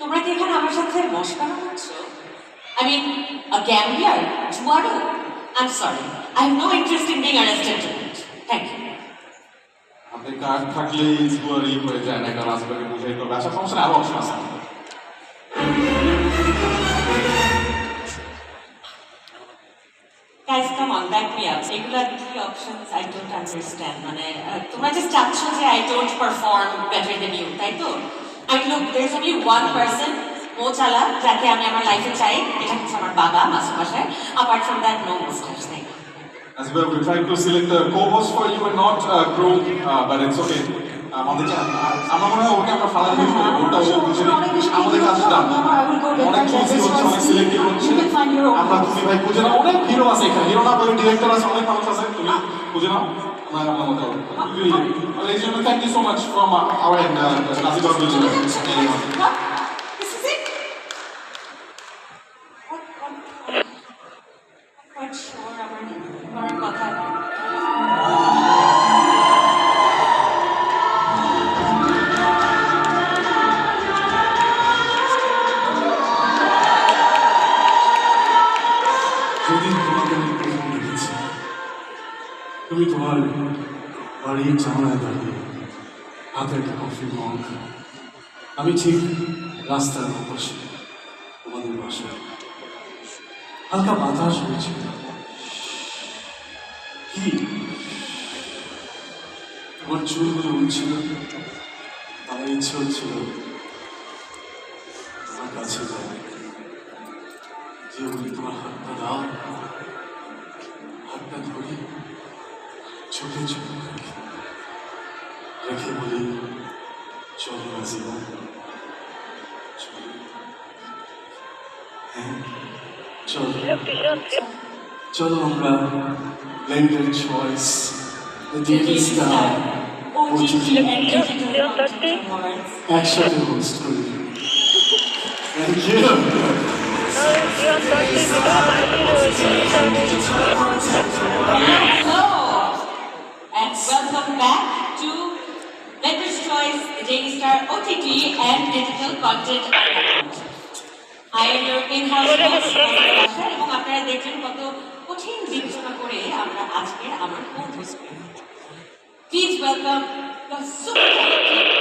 তোমরা কি এখানে আমার সাথে মস্কারা করছ I mean a gambler জুয়ারো? I am sorry I have no interest in being arrested thank you আপনি কার্ড থাকলেই জুয়ারি হয়ে যায় না কারণ আসবে বুঝাই করবে? আচ্ছা সমস্যা আরও অপশন আছে। অন ব্যাক মি আপ এগুলা কি অপশনস আই ডোন্ট আন্ডারস্ট্যান্ড মানে তোমরা জাস্ট চাচ্ছ যে I don't perform better than you তাই তো? I look there is only one person ও চালা যাকে আমি আমার লাইফে চাই এটা হচ্ছে আমার বাবা মাসুম ভাষায় অ্যাপার্ট ফ্রম দ্যাট নো মুস্তাফ নেই As well, we tried to select a co-host for you and not uh, Crow, uh, but it's okay. আমাদের আমার মনে হয় ওকে আমরা ফালার হয়ে ওটা ও বুঝে আমাদের কাজ ডান অনেক চলছে হচ্ছে অনেক সিলেক্টিভ হচ্ছে। আমরা তুমি ভাই খুঁজে নাও। অনেক হিরো আছে এখানে। হিরো না বলে ডিরেক্টর আছে অনেক মানুষ আছে। তুমি খুঁজে নাও। মতো Ladies and gentlemen, thank you so much from uh, our end, uh. What? This is it? I'm quite sure আমার আমার তুমি তোমার বাড়ির জানালায় দাঁড়িয়ে হাতে একটা কফির মগ আমি ঠিক রাস্তার পাশে তোমাদের বাসায়। হালকা বাতাস হয়েছিল কি? আমার চুলগুলো উঠছিল আমার ইচ্ছে হচ্ছিল তোমার কাছে যাবে যে তোমার হাতটা দাও, হাতটা ধরি। চোখে চোখে রাখি রেখে বলি চলো না জীবন চলো হ্যাঁ চলো চলো আমরা blended choice Digi star OTT and digital content awards. একসাথে হোস্ট করি thank you Hello, and welcome back to Letters Choice, Daily OTT and Digital Content in-house host, Monica এবং আপনারা দেখছেন কত কঠিন বিবেচনা করে আমরা আজকে আমার Please welcome the super talented